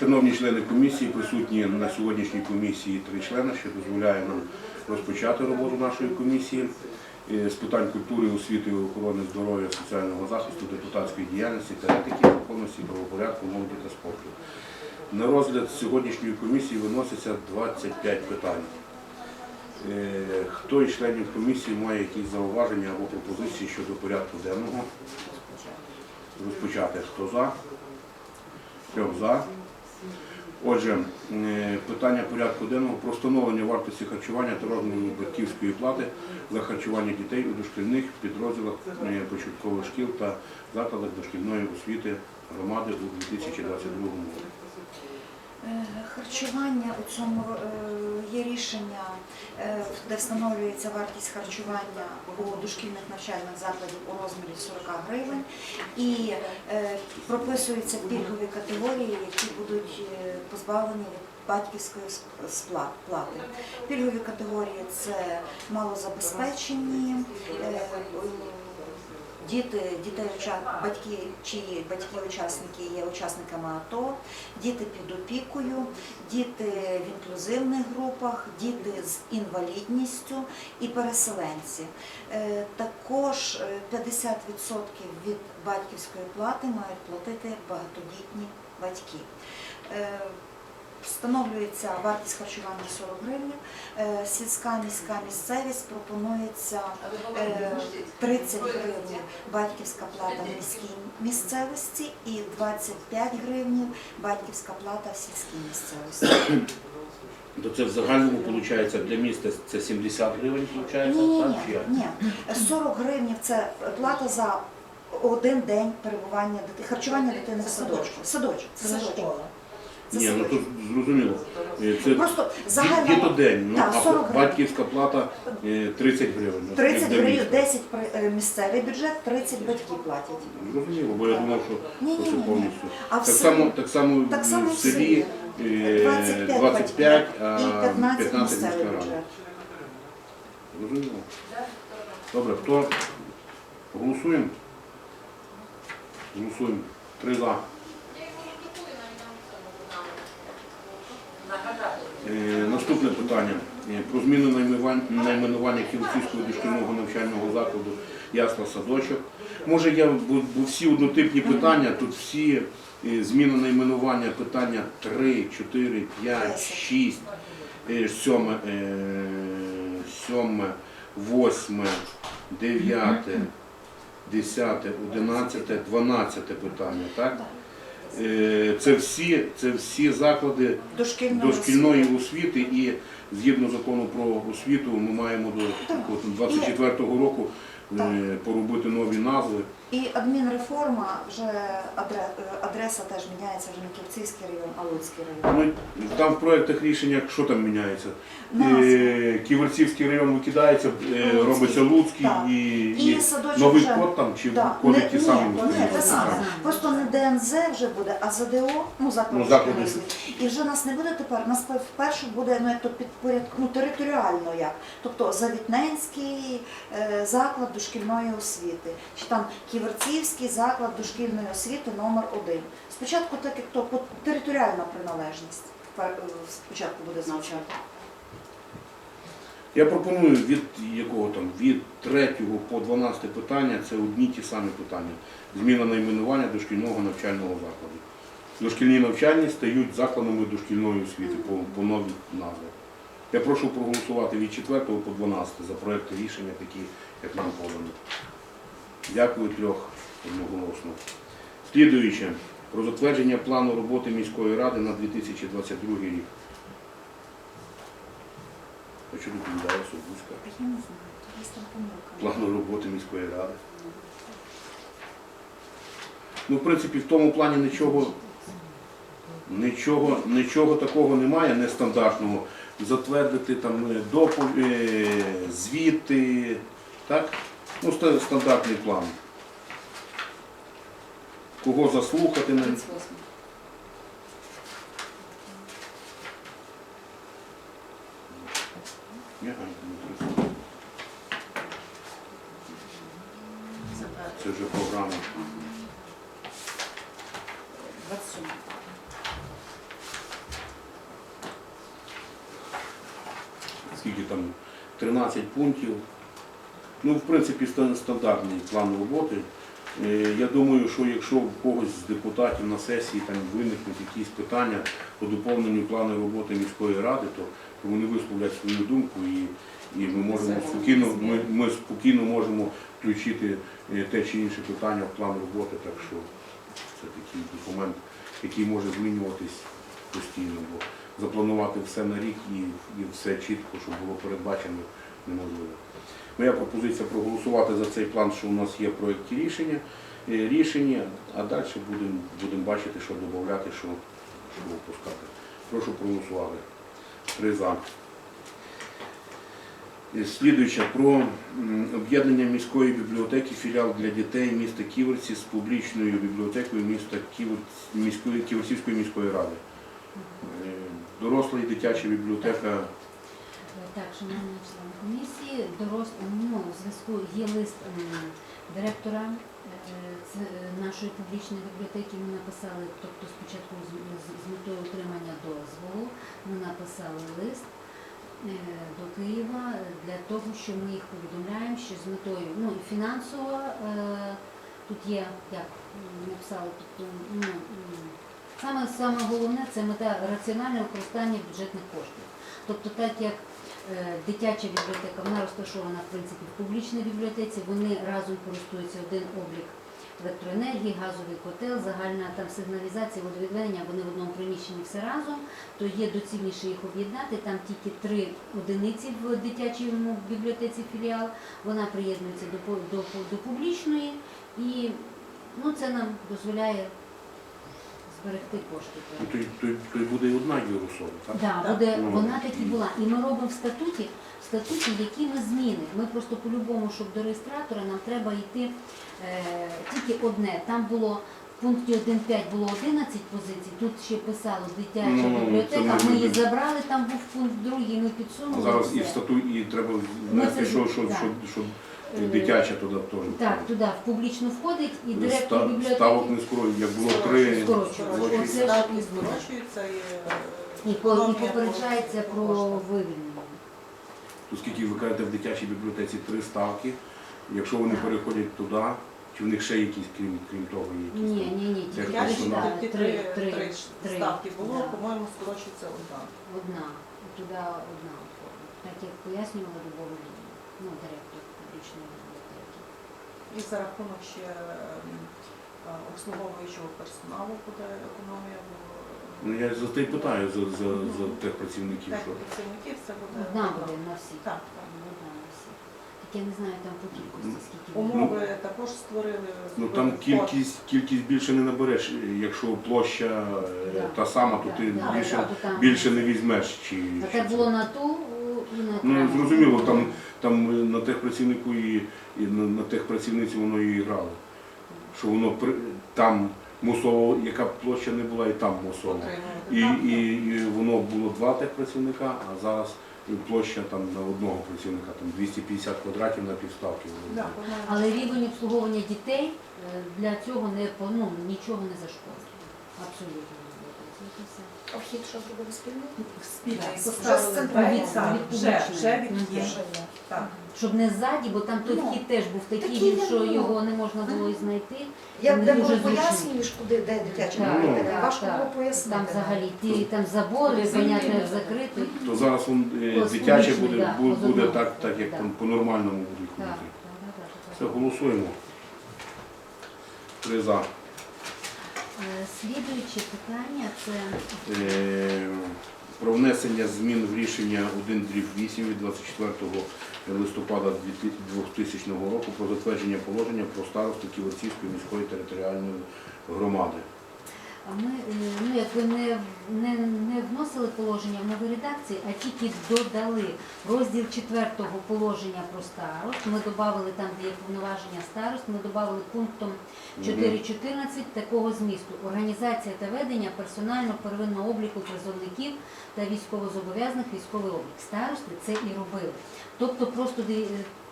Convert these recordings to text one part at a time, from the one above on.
Шановні члени комісії, присутні на сьогоднішній комісії три члени, що дозволяє нам розпочати роботу нашої комісії е, з питань культури, освіти, охорони здоров'я, соціального захисту, депутатської діяльності та етики, законності, правопорядку, молоді та спорту. На розгляд сьогоднішньої комісії виноситься 25 питань. Е, Хто із членів комісії має якісь зауваження або пропозиції щодо порядку денного? Розпочати. Хто за? Трьох за. Отже, е, питання порядку денного про встановлення вартості харчування та розміру батьківської плати за харчування дітей у дошкільних підрозділах е, початкових шкіл та закладах дошкільної освіти громади у 2022 році. Е, Харчування у цьому е, є рішення, е, де встановлюється вартість харчування у дошкільних навчальних закладів у розмірі 40 гривень і прописуються пільгові категорії, які будуть позбавлені батьківської сп- спла- плати. Пільгові категорії це малозабезпечені. Е, Діти, дітей, батьки, чиї батьки учасники є учасниками АТО, діти під опікою, діти в інклюзивних групах, діти з інвалідністю і переселенці. Е, Також е, 50% від батьківської плати мають платити багатодітні батьки. Е, Встановлюється вартість харчування 40 гривень. Е, Сільська міська місцевість пропонується е, 30 гривень батьківська плата в міській місцевості і 25 гривень батьківська плата в сільській місцевості. То це в загальному виходить для міста це 70 гривень, виходить, Ні, ні, ні, Чи як? ні. 40 гривень це плата за один день перебування дитини, харчування дитини в садочку. Садочок, це садочок. Ні, ну тут зрозуміло. Е, Це Просто загальна дітодень, ну, Так, а 40 гривень. батьківська плата е, 30 гривень. ну, 30 для гривень, міста. 10 при- е, місцевий бюджет, 30 батьки платять. Зрозуміло, бо я думав, що Ні, ні, це ні, ні. повністю. А в Так селі- само, так само, Так само в в селі е, 25 25, батьків а і 15 15 місцевий рада. бюджет. Зрозуміло. Добре, хто голосуємо? Голосуємо. Три за. Наступне питання Е, про зміну найменування Кіровцівського дошкільного навчального закладу Ясла Садочок. Може я, бо, всі однотипні питання, тут всі е, зміна найменування питання 3, 4, 5, 6, 7, 7, 8, 9, 10, 11, 12 питання, так? Е, Це всі, це всі заклади Дошкільної дошкільної освіти і згідно закону про освіту ми маємо до Так. от, 24-го року поробити нові назви. І адмінреформа вже е, адреса теж міняється вже не Ківцівський район, а Луцький район. Ну, там в проєктах рішення що там міняється? Е, Ківерцівський район викидається, е, Луцький. робиться Луцький Так. і, І і садочок новий вже- код там чи Да. коди Не- ті ні, самі? ні, остаються? те саме. Просто не ДНЗ вже буде, а ЗДО, ну заклад Ну, заклади. І вже нас не буде тепер, нас вперше буде ну, як то підпорядку, ну, територіально як. Тобто Завітненський е, заклад дошкільної освіти, чи там Ківерцівський заклад дошкільної освіти номер один. Спочатку так як то територіальна приналежність е, спочатку буде звучати. Я пропоную від якого там від 3 по 12 питання це одні ті самі питання. Зміна найменування дошкільного навчального закладу. Дошкільні навчальні стають закладами дошкільної освіти по, по новій назві. Я прошу проголосувати від 4 по 12 за проекти рішення, такі, як нам подано. Дякую трьох одноголосно. Слідуюче. Про затвердження плану роботи міської ради на 2022 рік. Що доповідає Собузька? Я не знаю, то є там помилка. Плану роботи міської ради. Ну, в принципі, в тому плані нічого, нічого, нічого такого немає нестандартного. Затвердити там е, допов- е, звіти, так? Ну, це стандартний план. Кого заслухати на 38. Це вже програма. Скільки там? 13 пунктів. Ну, в принципі, стан- стандартний план роботи. Е, Я думаю, що якщо в когось з депутатів на сесії там виникнуть якісь питання по доповненню плану роботи міської ради, то вони висловлять свою думку і, і ми можемо спокійно, ми, ми спокійно можемо включити е, те чи інше питання в план роботи, так що це такий документ, який може змінюватись постійно, бо запланувати все на рік і, і все чітко, щоб було передбачено, неможливо. Моя пропозиція проголосувати за цей план, що у нас є в проєкті рішення, е, рішення, а далі будемо будемо бачити, що додати, що, що випускати. Прошу проголосувати. Три за. Е, Слідуюче про об'єднання міської бібліотеки філіал для дітей міста Ківерці з публічною бібліотекою міста Ківерцівської міської ради. Е, Доросла і дитяча бібліотека. Так, шановні члени комісії, дорос... ну, у зв'язку є лист директора е, нашої публічної бібліотеки. Ми написали, тобто спочатку з, метою отримання дозволу, ми написали лист е, до Києва для того, що ми їх повідомляємо, що з метою ну, фінансово е, тут є, як написали, тобто, ну, саме, саме головне це мета раціональне використання бюджетних коштів. Тобто так як е, дитяча бібліотека, вона розташована в принципі в публічній бібліотеці, вони разом користуються один облік електроенергії, газовий котел, загальна там сигналізація, водовідведення, вони в одному приміщенні все разом, то є доцільніше їх об'єднати. Там тільки три одиниці в дитячій бібліотеці філіал. Вона приєднується до, до, до публічної і ну, це нам дозволяє зберегти кошти. Ну, то, й- то, й- то й буде і одна юрусова, так? Да, Так. буде, Ну, вона таки була. І ми робимо в статуті, в статуті, які ми зміни. Ми просто по-любому, щоб до реєстратора, нам треба йти е, тільки одне. Там було в пункті 1.5 було 11 позицій, тут ще писало дитяча Ну, ну, це бібліотека, ми ми її забрали, там був пункт другий, ми підсунули. Зараз і все. статут, і треба Ми внести, що, що, да. що, що Е, дитяча туди теж. Так, туди в публічну входить і директор Ста- бібліотеки. Ставок не скоро, як було три. Оце ж- Ставки скорочуються і е, І, по- і попереджається про вивільнення. То скільки ви кажете в дитячій бібліотеці три ставки, якщо вони Так. переходять туди, чи в них ще якісь, крім, крім того, є якісь? Ні, там? ні, ні, тільки да, тільки три, три, три, ставки було, да. по-моєму, скорочується одна. Одна, туди одна. Так як пояснювала Любов Лінія, ну, директор публічної бібліотеки. І за рахунок ще ем, е, обслуговуючого персоналу буде економія, бо е, Ну я за те й питаю за, за, за тих працівників, так, що працівників це буде Одна буде на всі. Так, так. Одна на всі. Так я не знаю там по кількості, скільки буде. Умови також створили. ну там кількість, кількість більше не набереш, якщо площа е, Да. та сама, то Да, ти да, більше, да, то там- більше не візьмеш. Чи, А чи це. було на ту і на Ну ту. зрозуміло, там, там на тих працівнику і, і на, на тих працівниці воно і грало. Що воно при, там мусово, яка б площа не була, і там мусово. І, і, і воно було два тих працівника, а зараз площа там на одного працівника, там 250 квадратів на півставки. Да, Але рівень обслуговування дітей е, для цього не по- ну, нічого не зашкодить. Абсолютно вхід що буде спільний поставили так, вже, вже від є. Так. Щоб не ззаді, бо там той Ну, вхід теж був такий, такий, що ну. його не можна було і знайти. Я Вони де дуже зручні. пояснюєш, куди де дитяча Так, Важко так. було пояснити. Там взагалі ті там забори, понятно, як закрити. То зараз він, е, Ось дитяче публічний, буде, да, бу- буде так, так як да. по, по-нормальному буде Так, ходити. так, так, так, Все, голосуємо. Три за. Е, Слідуюче питання це Е, Про внесення змін в рішення 1 дріб 8 від 24 листопада 2000 року про затвердження положення про старосту Ківерцівської міської територіальної громади. А Ми е, ну, якби не, не, не вносили положення в новій редакції, а тільки додали розділ 4 положення про старост. Ми додали там, де є повноваження старост, ми додали пунктом 4.14 такого змісту. Організація та ведення персонально первинного обліку призовників та військовозобов'язаних військовий облік. Старости це і робили. Тобто просто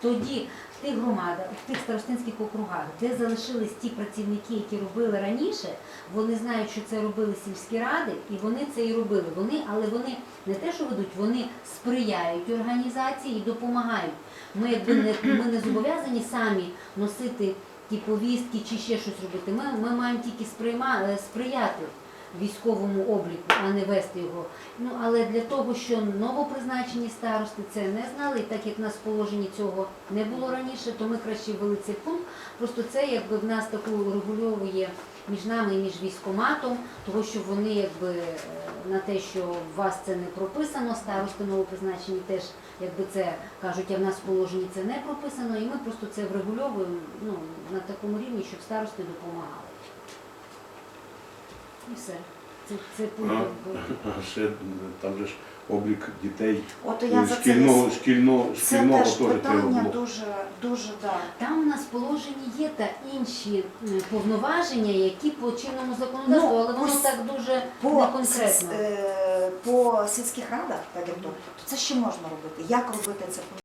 тоді тих громадах, в тих старостинських округах, де залишились ті працівники, які робили раніше, вони знають, що це робили сільські ради, і вони це і робили. Вони, але вони не те, що ведуть, вони сприяють організації і допомагають. Ми якби не ми не зобов'язані самі носити ті повістки чи ще щось робити. Ми, ми маємо тільки сприйма, е, сприяти військовому обліку, а не вести його. Ну але для того, що новопризначені старости це не знали, так як в нас в положенні цього не було раніше, то ми краще ввели цей пункт. Просто це якби в нас таку регульовує між нами і між військоматом, того що вони якби на те, що у вас це не прописано, старости новопризначені теж якби це кажуть, а в нас в положенні це не прописано, і ми просто це врегульовуємо ну, на такому рівні, щоб старости допомагали. І все. Це, це пункт. А. ще там же ж облік дітей От я е, за це шкільного, не- шкільного, це шкільного теж теж треба питання було. дуже, дуже да. Там у нас в положенні є та інші м, повноваження, які по чинному законодавству, Ну, але воно ось так дуже По, не сільс- конкретно. е, по сільських радах, так як то, то це ще можна робити. Як робити це по